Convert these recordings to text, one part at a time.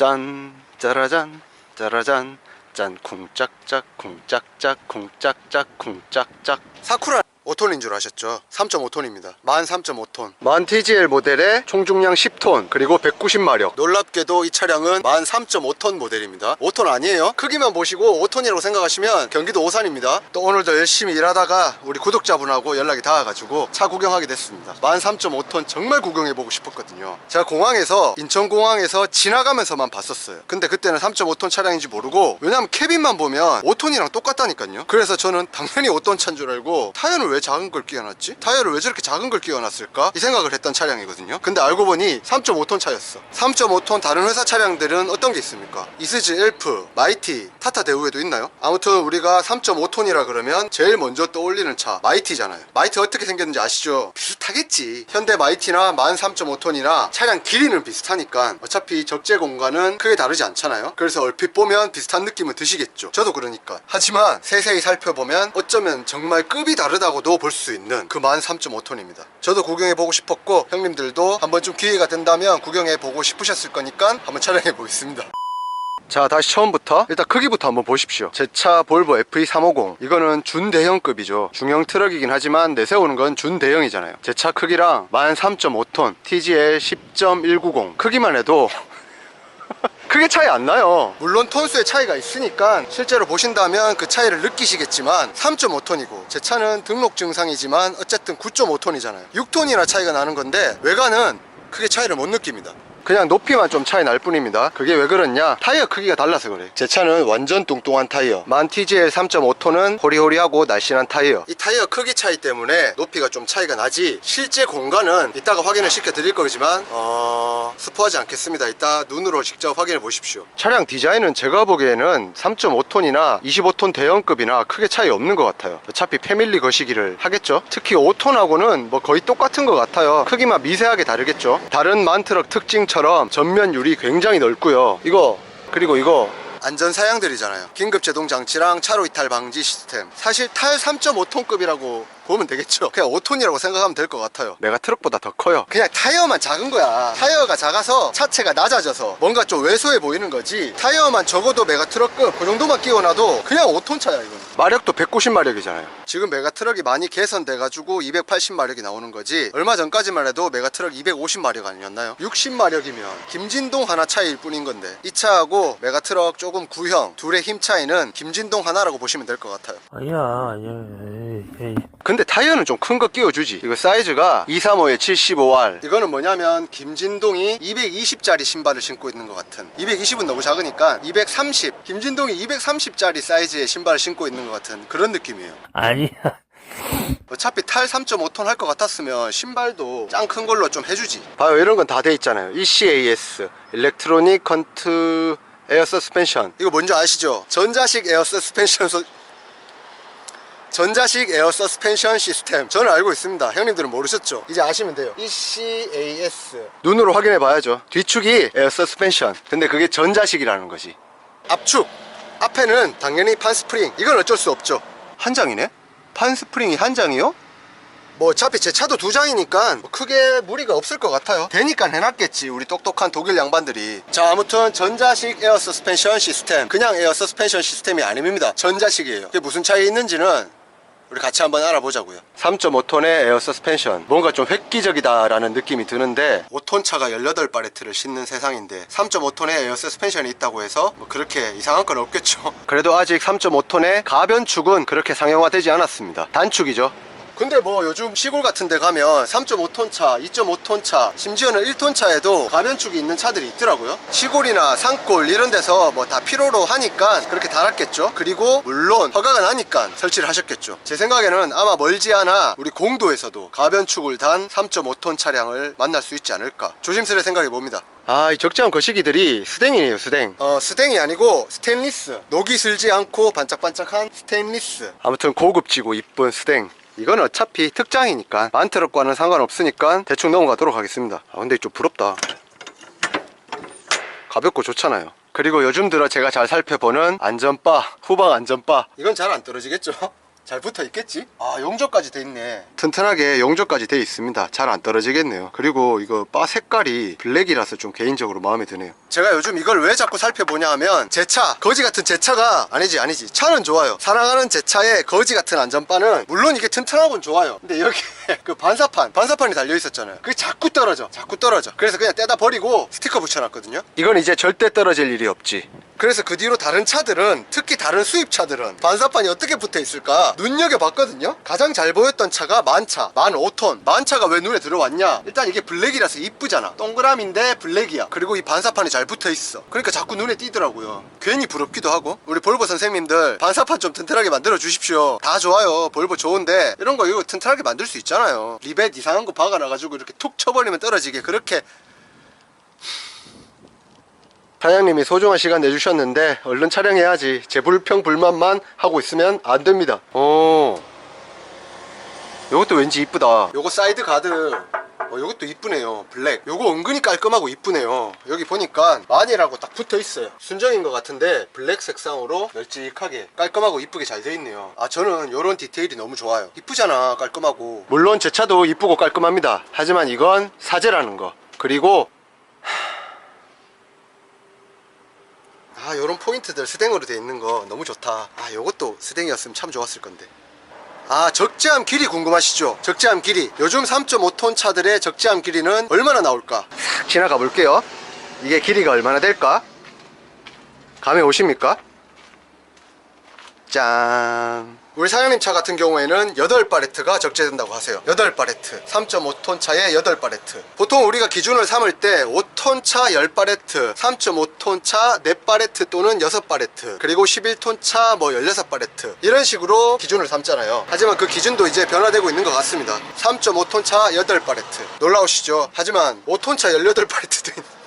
짠 짜라잔 짜라잔 짠 쿵짝짝 쿵짝짝 쿵짝짝 쿵짝짝. 사쿠라 5톤인 줄 아셨죠? 3.5톤입니다. 만 3.5톤. 만 TGL 모델의 총중량 10톤 그리고 190마력. 놀랍게도 이 차량은 만 3.5톤 모델입니다. 5톤 아니에요? 크기만 보시고 5톤이라고 생각하시면 경기도 오산입니다. 또 오늘도 열심히 일하다가 우리 구독자분하고 연락이 닿아가지고 차 구경하게 됐습니다. 만 3.5톤 정말 구경해보고 싶었거든요. 제가 공항에서 인천공항에서 지나가면서만 봤었어요. 근데 그때는 3.5톤 차량인지 모르고 왜냐면 캐빈만 보면 5톤이랑 똑같다니까요. 그래서 저는 당연히 5톤 차인 줄 알고 타이어는 왜 작은 걸 끼워놨지? 타이어를 왜 저렇게 작은 걸 끼워놨을까? 이 생각을 했던 차량이거든요. 근데 알고 보니 3.5톤 차였어. 3.5톤 다른 회사 차량들은 어떤 게 있습니까? 이스지 엘프, 마이티, 타타 대우에도 있나요? 아무튼 우리가 3.5톤이라 그러면 제일 먼저 떠올리는 차 마이티잖아요. 마이티 어떻게 생겼는지 아시죠? 비슷하겠지. 현대 마이티나 13.5톤이나 차량 길이는 비슷하니까 어차피 적재 공간은 크게 다르지 않잖아요. 그래서 얼핏 보면 비슷한 느낌은 드시겠죠. 저도 그러니까. 하지만 세세히 살펴보면 어쩌면 정말 급이 다르다고 도 볼 수 있는 그 13.5톤입니다. 저도 구경해 보고 싶었고 형님들도 한번 좀 기회가 된다면 구경해 보고 싶으셨을 거니까 한번 촬영해 보겠습니다. 자 다시 처음부터 일단 크기부터 한번 보십시오. 제 차 볼보 FE350 이거는 준대형급이죠. 중형 트럭이긴 하지만 내세우는 건 준대형이잖아요. 제 차 크기랑 13.5톤 TGL 10.190 크기만 해도 크게 차이 안 나요. 물론 톤수의 차이가 있으니까 실제로 보신다면 그 차이를 느끼시겠지만 3.5톤이고 제 차는 등록 증상이지만 어쨌든 9.5톤이잖아요. 6톤이나 차이가 나는 건데 외관은 크게 차이를 못 느낍니다. 그냥 높이만 좀 차이 날 뿐입니다. 그게 왜 그렇냐? 타이어 크기가 달라서 그래. 제 차는 완전 뚱뚱한 타이어. 만 TGL 3.5톤은 호리호리하고 날씬한 타이어. 이 타이어 크기 차이 때문에 높이가 좀 차이가 나지 실제 공간은 이따가 확인을 시켜 드릴 거지만 어... 스포하지 않겠습니다. 이따 눈으로 직접 확인해 보십시오. 차량 디자인은 제가 보기에는 3.5톤이나 25톤 대형급이나 크게 차이 없는 것 같아요. 어차피 패밀리 거시기를 하겠죠? 특히 5톤하고는 뭐 거의 똑같은 것 같아요. 크기만 미세하게 다르겠죠? 다른 만트럭 특징처럼 전면 유리 굉장히 넓고요. 이거 그리고 이거. 안전 사양들이잖아요. 긴급 제동 장치랑 차로 이탈 방지 시스템. 사실 탈 3.5톤급이라고 보면 되겠죠. 그냥 5톤이라고 생각하면 될 것 같아요. 내가 트럭보다 더 커요. 그냥 타이어만 작은 거야. 타이어가 작아서 차체가 낮아져서 뭔가 좀 왜소해 보이는 거지. 타이어만 적어도 메가 트럭급 그 정도만 끼워놔도 그냥 5톤 차야 이건 마력도 190마력이잖아요. 지금 메가 트럭이 많이 개선돼 가지고 280마력이 나오는 거지. 얼마 전까지만 해도 메가 트럭 250마력 아니었나요? 60마력이면 김진동 하나 차이일 뿐인 건데 이 차하고 메가 트럭 조금 구형 둘의 힘 차이는 김진동 하나라고 보시면 될 것 같아요. 아니야, 아니야, 에이, 에이. 근데 타이어는 좀 큰 거 끼워주지. 이거 사이즈가 235에 75R 이거는 뭐냐면 김진동이 220짜리 신발을 신고 있는 것 같은. 220은 너무 작으니까 230 김진동이 230짜리 사이즈의 신발을 신고 있는 것 같은 그런 느낌이에요. 아니야. 어차피 탈 3.5톤 할 것 같았으면 신발도 짱 큰 걸로 좀 해주지. 봐요. 이런 건 다 돼 있잖아요. ECAS 일렉트로닉 컨트 에어 서스펜션 이거 뭔지 아시죠? 전자식 에어 서스펜션 소... 전자식 에어 서스펜션 시스템. 저는 알고 있습니다. 형님들은 모르셨죠? 이제 아시면 돼요. ECAS 눈으로 확인해 봐야죠. 뒤축이 에어 서스펜션. 근데 그게 전자식이라는 거지. 압축. 앞에는 당연히 판스프링. 이건 어쩔 수 없죠. 한 장이네? 판스프링이 한 장이요? 뭐 어차피 제 차도 두 장이니까 뭐 크게 무리가 없을 것 같아요. 되니까 해놨겠지 우리 똑똑한 독일 양반들이. 자 아무튼 전자식 에어 서스펜션 시스템. 그냥 에어 서스펜션 시스템이 아닙니다. 전자식이에요. 그게 무슨 차이 있는지는 우리 같이 한번 알아보자고요. 3.5톤의 에어 서스펜션. 뭔가 좀 획기적이다라는 느낌이 드는데 5톤 차가 18바레트를 싣는 세상인데 3.5톤의 에어 서스펜션이 있다고 해서 뭐 그렇게 이상한 건 없겠죠. 그래도 아직 3.5톤의 가변축은 그렇게 상용화되지 않았습니다. 단축이죠 근데 뭐 요즘 시골 같은 데 가면 3.5톤 차, 2.5톤 차, 심지어는 1톤 차에도 가변축이 있는 차들이 있더라고요. 시골이나 산골 이런 데서 뭐 다 필요로 하니까 그렇게 달았겠죠. 그리고 물론 허가가 나니까 설치를 하셨겠죠. 제 생각에는 아마 멀지 않아 우리 공도에서도 가변축을 단 3.5톤 차량을 만날 수 있지 않을까. 조심스레 생각해 봅니다. 아, 이 적재한 거시기들이 스댕이네요, 스댕. 어, 스댕이 아니고 스테인리스. 녹이 슬지 않고 반짝반짝한 스테인리스. 아무튼 고급지고 이쁜 스댕. 이건 어차피 특장이니까 만트럭과는 상관없으니까 대충 넘어가도록 하겠습니다. 아 근데 좀 부럽다. 가볍고 좋잖아요. 그리고 요즘 들어 제가 잘 살펴보는 안전바 후방 안전바. 이건 잘 안 떨어지겠죠? 잘 붙어 있겠지? 아 용접까지 돼 있네. 튼튼하게 용접까지 돼 있습니다. 잘 안 떨어지겠네요. 그리고 이거 바 색깔이 블랙이라서 좀 개인적으로 마음에 드네요. 제가 요즘 이걸 왜 자꾸 살펴보냐 하면 제 차 거지 같은 제 차가 아니지 아니지. 차는 좋아요. 사랑하는 제 차의 거지 같은 안전바는 물론 이게 튼튼하곤 좋아요. 근데 여기 그 반사판 반사판이 달려 있었잖아요. 그게 자꾸 떨어져 자꾸 떨어져. 그래서 그냥 떼다 버리고 스티커 붙여놨거든요. 이건 이제 절대 떨어질 일이 없지 그래서 그 뒤로 다른 차들은 특히 다른 수입차들은 반사판이 어떻게 붙어 있을까 눈여겨봤거든요. 가장 잘 보였던 차가 만차 만 5톤. 만차가 왜 눈에 들어왔냐? 일단 이게 블랙이라서 이쁘잖아. 동그라미인데 블랙이야. 그리고 이 반사판이 잘 붙어 있어. 그러니까 자꾸 눈에 띄더라고요. 괜히 부럽기도 하고. 우리 볼보 선생님들 반사판 좀 튼튼하게 만들어 주십시오. 다 좋아요. 볼보 좋은데 이런 거 이거 튼튼하게 만들 수 있잖아요. 리벳 이상한 거 박아놔가지고 이렇게 툭 쳐버리면 떨어지게. 그렇게 사장님이 소중한 시간 내주셨는데 얼른 촬영해야지. 제 불평 불만만 하고 있으면 안 됩니다. 오 요것도 왠지 이쁘다. 요거 사이드 가드. 어, 요것도 이쁘네요. 블랙. 요거 은근히 깔끔하고 이쁘네요. 여기 보니까 만이라고 딱 붙어 있어요. 순정인 것 같은데 블랙 색상으로 널찍하게 깔끔하고 이쁘게 잘 돼 있네요. 아 저는 요런 디테일이 너무 좋아요. 이쁘잖아 깔끔하고. 물론 제 차도 이쁘고 깔끔합니다. 하지만 이건 사제라는 거. 그리고 아 요런 포인트들 스댕으로 돼 있는 거 너무 좋다. 아 요것도 스댕이었으면 참 좋았을 건데. 아 적재함 길이 궁금하시죠? 적재함 길이. 요즘 3.5톤 차들의 적재함 길이는 얼마나 나올까? 싹 지나가 볼게요. 이게 길이가 얼마나 될까? 감이 오십니까 짠. 우리 사장님 차 같은 경우에는 8바레트가 적재된다고 하세요. 8바레트. 3.5톤 차에 8바레트. 보통 우리가 기준을 삼을 때 5톤 차 10바레트 3.5톤 차 4바레트 또는 6바레트 그리고 11톤 차 뭐 16바레트. 이런 식으로 기준을 삼잖아요. 하지만 그 기준도 이제 변화되고 있는 것 같습니다. 3.5톤 차 8바레트. 놀라우시죠? 하지만 5톤 차 18바레트도 있는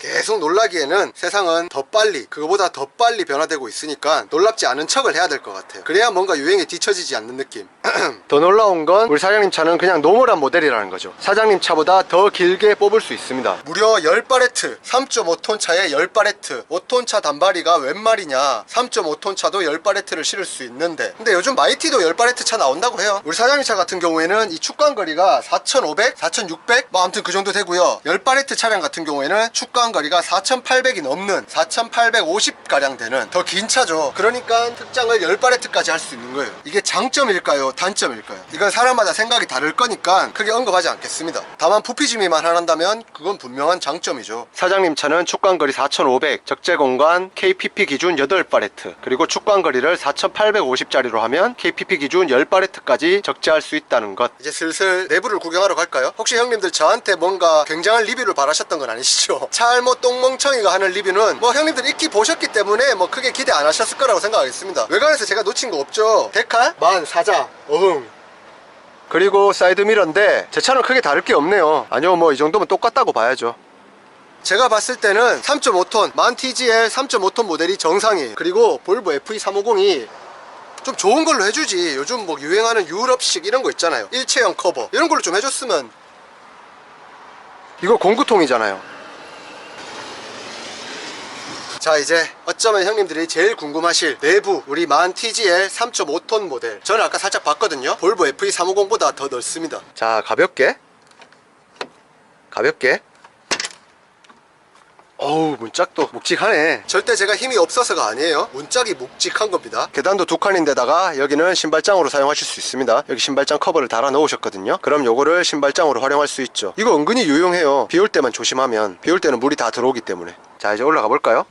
계속 놀라기에는 세상은 더 빨리 그거보다 더 빨리 변화되고 있으니까 놀랍지 않은 척을 해야 될 것 같아요. 그래야 뭔가 유행에 뒤처지지 않는 느낌. 더 놀라운 건 우리 사장님 차는 그냥 노멀한 모델이라는 거죠. 사장님 차보다 더 길게 뽑을 수 있습니다. 무려 10바레트 3.5톤 차에 10바레트. 5톤 차 단발이가 웬 말이냐? 3.5톤 차도 10바레트를 실을 수 있는데. 근데 요즘 마이티도 10바레트 차 나온다고 해요. 우리 사장님 차 같은 경우에는 이 축광거리가 4,500, 4,600 뭐 아무튼 그 정도 되고요. 10바레트 차량 같은 경우에는 축광 거리가 4,800이 넘는 4,850가량 되는 더 긴 차죠. 그러니까 특장을 10바레트까지 할 수 있는 거예요. 이게 장점일까요? 단점일까요? 이건 사람마다 생각이 다를 거니까 크게 언급하지 않겠습니다. 다만 부피짐이만 한다면 그건 분명한 장점이죠. 사장님 차는 축광거리 4,500 적재 공간 KPP 기준 8바레트 그리고 축광거리를 4,850짜리로 하면 KPP 기준 10바레트까지 적재할 수 있다는 것. 이제 슬슬 내부를 구경하러 갈까요? 혹시 형님들 저한테 뭔가 굉장한 리뷰를 바라셨던 건 아니시죠? 찰모 똥멍청이가 하는 리뷰는 뭐 형님들 익히 보셨기 때문에 뭐 크게 기대 안 하셨을 거라고 생각하겠습니다. 외관에서 제가 놓친 거 없죠? 데칼? 만, 사자, 어흥. 그리고 사이드 미러인데 제 차는 크게 다를 게 없네요. 아니요 뭐 이 정도면 똑같다고 봐야죠. 제가 봤을 때는 3.5톤 만 TGL 3.5톤 모델이 정상이에요. 그리고 볼보 FE350이 좀 좋은 걸로 해주지. 요즘 뭐 유행하는 유럽식 이런 거 있잖아요. 일체형 커버. 이런 걸로 좀 해줬으면. 이거 공구통이잖아요 자 이제 어쩌면 형님들이 제일 궁금하실 내부 우리 만 TGL 3.5톤 모델. 저는 아까 살짝 봤거든요. 볼보 FE350보다 더 넓습니다. 자 가볍게. 가볍게. 어우 문짝도 묵직하네. 절대 제가 힘이 없어서가 아니에요. 문짝이 묵직한 겁니다. 계단도 두 칸인데다가 여기는 신발장으로 사용하실 수 있습니다. 여기 신발장 커버를 달아 넣으셨거든요. 그럼 요거를 신발장으로 활용할 수 있죠. 이거 은근히 유용해요. 비 올 때만 조심하면. 비 올 때는 물이 다 들어오기 때문에. 자 이제 올라가 볼까요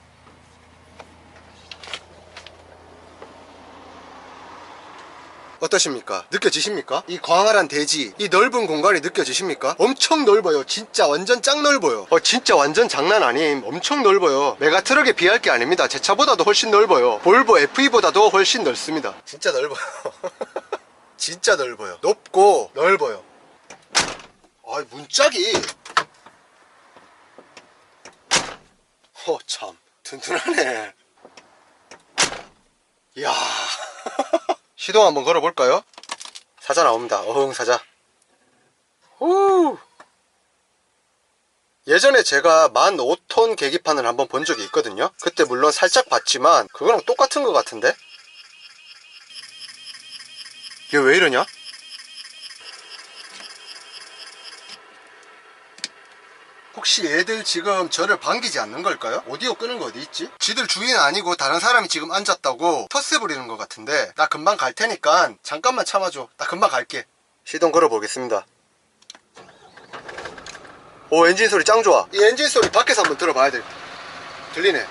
어떠십니까? 느껴지십니까? 이 광활한 대지, 이 넓은 공간이 느껴지십니까? 엄청 넓어요. 진짜 완전 짱 넓어요. 어, 진짜 완전 장난 아님. 엄청 넓어요. 메가 트럭에 비할 게 아닙니다. 제 차보다도 훨씬 넓어요. 볼보 FE보다도 훨씬 넓습니다. 진짜 넓어요. 진짜 넓어요. 높고 넓어요. 아, 문짝이. 어, 참. 튼튼하네. 이야. 시동 한번 걸어볼까요? 사자 나옵니다. 어흥 사자. 후. 예전에 제가 만 5톤 계기판을 한번 본 적이 있거든요. 그때 물론 살짝 봤지만 그거랑 똑같은 것 같은데? 얘 왜 이러냐? 혹시 얘들 지금 저를 반기지 않는 걸까요? 오디오 끄는 거 어디 있지? 지들 주인 아니고 다른 사람이 지금 앉았다고 텃세 부리는 것 같은데 나 금방 갈 테니까 잠깐만 참아줘 나 금방 갈게 시동 걸어 보겠습니다 오 엔진 소리 짱 좋아 이 엔진 소리 밖에서 한번 들어봐야 돼 들리네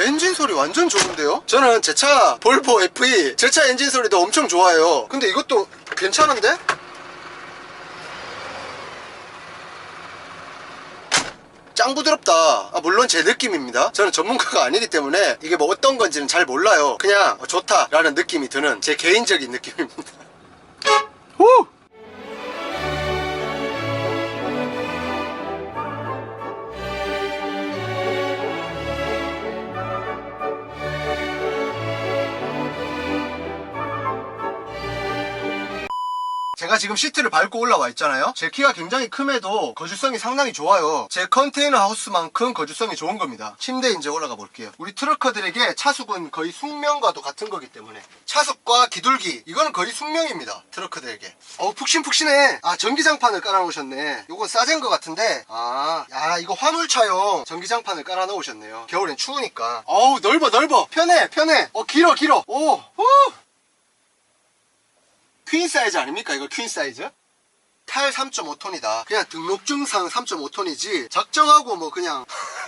엔진 소리 완전 좋은데요? 저는 제 차 볼보 FE 제 차 엔진 소리도 엄청 좋아해요 근데 이것도 괜찮은데? 짱 부드럽다. 아, 물론 제 느낌입니다. 저는 전문가가 아니기 때문에 이게 뭐 어떤 건지는 잘 몰라요. 그냥 좋다 라는 느낌이 드는 제 개인적인 느낌입니다. 후! 제가 지금 시트를 밟고 올라와 있잖아요. 제 키가 굉장히 큼에도 거주성이 상당히 좋아요. 제 컨테이너 하우스만큼 거주성이 좋은 겁니다. 침대 이제 올라가 볼게요. 우리 트럭커들에게 차숙은 거의 숙명과도 같은 거기 때문에 차숙과 기둘기 이거는 거의 숙명입니다. 트럭커들에게. 어우 푹신푹신해. 아 전기장판을 깔아놓으셨네. 요건 싸진 것 같은데 아, 야 이거 화물차용 전기장판을 깔아놓으셨네요. 겨울엔 추우니까. 어우 넓어 넓어. 편해 편해. 어 길어 길어. 오. 후. 퀸 사이즈 아닙니까? 이거 퀸 사이즈? 탈 3.5톤이다. 그냥 등록증상 3.5톤이지 작정하고 뭐 그냥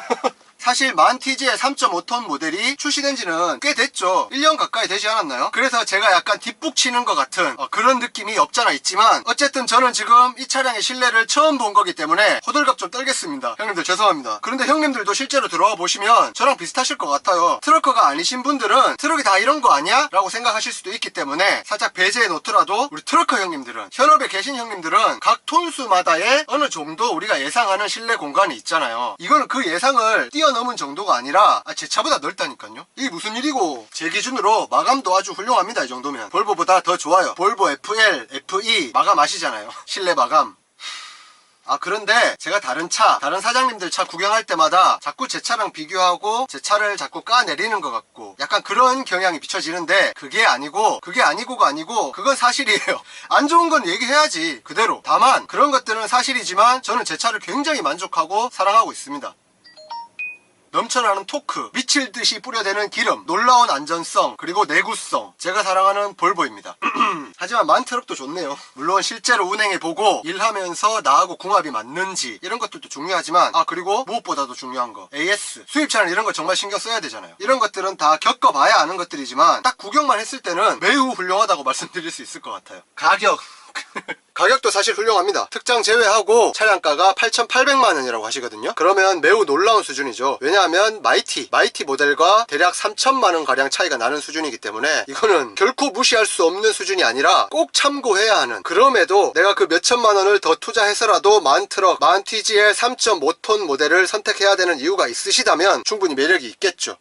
사실 만티지의 3.5톤 모델이 출시된 지는 꽤 됐죠. 1년 가까이 되지 않았나요? 그래서 제가 약간 뒷북 치는 것 같은 어, 그런 느낌이 없잖아 있지만 어쨌든 저는 지금 이 차량의 실내를 처음 본 거기 때문에 호들갑 좀 떨겠습니다. 형님들 죄송합니다. 그런데 형님들도 실제로 들어와 보시면 저랑 비슷하실 것 같아요. 트럭커가 아니신 분들은 트럭이 다 이런 거 아니야? 라고 생각하실 수도 있기 때문에 살짝 배제해 놓더라도 우리 트럭커 형님들은 현업에 계신 형님들은 각 톤수마다의 어느 정도 우리가 예상하는 실내 공간이 있잖아요. 이거는 그 예상을 뛰어넘 은 정도가 아니라 아, 제 차보다 넓다니까요. 이게 무슨 일이고 제 기준으로 마감도 아주 훌륭합니다. 이 정도면 볼보보다 더 좋아요. 볼보 FL, FE 마감 아시잖아요. 실내 마감. 아 그런데 제가 다른 차 다른 사장님들 차 구경할 때마다 자꾸 제 차랑 비교하고 제 차를 자꾸 까내리는 것 같고 약간 그런 경향이 비춰지는데 그게 아니고 그게 아니고가 아니고 그건 사실이에요 안 좋은 건 얘기해야지 그대로 다만 그런 것들은 사실이지만 저는 제 차를 굉장히 만족하고 사랑하고 있습니다 넘쳐나는 토크, 미칠 듯이 뿌려대는 기름, 놀라운 안전성, 그리고 내구성. 제가 사랑하는 볼보입니다. 하지만 만트럭도 좋네요. 물론 실제로 운행해보고 일하면서 나하고 궁합이 맞는지 이런 것들도 중요하지만 아 그리고 무엇보다도 중요한 거 AS 수입차는 이런 거 정말 신경 써야 되잖아요. 이런 것들은 다 겪어봐야 아는 것들이지만 딱 구경만 했을 때는 매우 훌륭하다고 말씀드릴 수 있을 것 같아요. 가격 가격도 사실 훌륭합니다. 특장 제외하고 차량가가 8,800만 원이라고 하시거든요. 그러면 매우 놀라운 수준이죠. 왜냐하면 마이티, 마이티 모델과 대략 3천만 원 가량 차이가 나는 수준이기 때문에 이거는 결코 무시할 수 없는 수준이 아니라 꼭 참고해야 하는. 그럼에도 내가 그 몇천만 원을 더 투자해서라도 만 트럭, 만 TG의 3.5톤 모델을 선택해야 되는 이유가 있으시다면 충분히 매력이 있겠죠.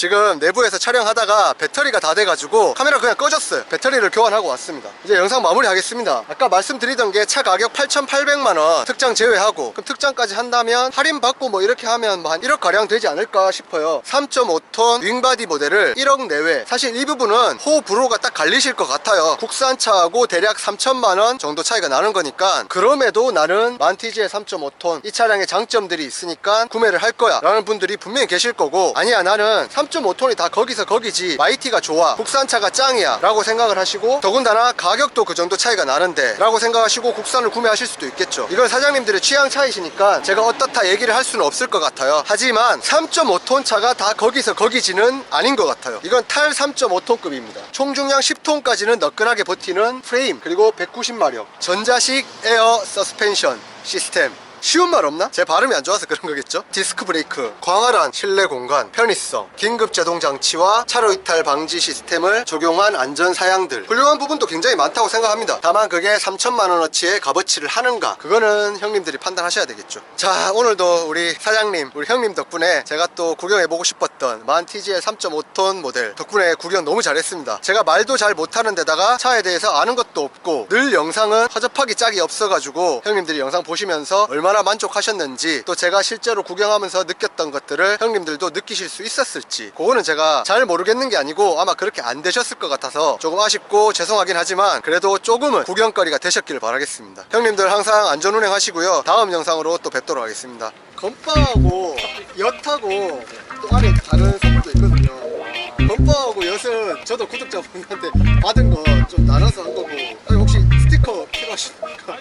지금 내부에서 촬영하다가 배터리가 다 돼가지고 카메라 그냥 꺼졌어요. 배터리를 교환하고 왔습니다. 이제 영상 마무리 하겠습니다. 아까 말씀드리던 게 차 가격 8,800만원 특장 제외하고 그럼 특장까지 한다면 할인 받고 뭐 이렇게 하면 뭐 한 1억 가량 되지 않을까 싶어요. 3.5톤 윙바디 모델을 1억 내외. 사실 이 부분은 호불호가 딱 갈리실 것 같아요. 국산차하고 대략 3천만원 정도 차이가 나는 거니까 그럼에도 나는 만티지의 3.5톤 이 차량의 장점들이 있으니까 구매를 할 거야 라는 분들이 분명히 계실 거고 아니야 나는 3.5톤이 다 거기서 거기지. 마이티가 좋아. 국산차가 짱이야. 라고 생각을 하시고 더군다나 가격도 그 정도 차이가 나는데 라고 생각하시고 국산을 구매하실 수도 있겠죠. 이건 사장님들의 취향 차이시니까 제가 어떻다 얘기를 할 수는 없을 것 같아요. 하지만 3.5톤 차가 다 거기서 거기지는 아닌 것 같아요. 이건 탈 3.5톤급입니다. 총중량 10톤까지는 너끈하게 버티는 프레임 그리고 190마력 전자식 에어 서스펜션 시스템 쉬운 말 없나? 제 발음이 안 좋아서 그런 거겠죠? 디스크 브레이크, 광활한 실내 공간, 편의성, 긴급 제동 장치와 차로 이탈 방지 시스템을 적용한 안전 사양들 훌륭한 부분도 굉장히 많다고 생각합니다. 다만 그게 3천만 원어치의 값어치를 하는가? 그거는 형님들이 판단하셔야 되겠죠. 자, 오늘도 우리 사장님, 우리 형님 덕분에 제가 또 구경해보고 싶었던 만티지의 3.5톤 모델 덕분에 구경 너무 잘했습니다. 제가 말도 잘 못하는 데다가 차에 대해서 아는 것도 없고 늘 영상은 허접하기 짝이 없어가지고 형님들이 영상 보시면서 얼마 얼마나 만족하셨는지 또 제가 실제로 구경하면서 느꼈던 것들을 형님들도 느끼실 수 있었을지 그거는 제가 잘 모르겠는 게 아니고 아마 그렇게 안 되셨을 것 같아서 조금 아쉽고 죄송하긴 하지만 그래도 조금은 구경거리가 되셨기를 바라겠습니다. 형님들 항상 안전운행 하시고요. 다음 영상으로 또 뵙도록 하겠습니다. 건빵하고 엿하고 또 안에 다른 선물도 있거든요. 건빵하고 엿은 저도 구독자분한테 받은 거 좀 나눠서 한 거고. 아니 혹시 스티커 필요하십니까?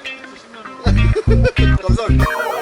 comme ça.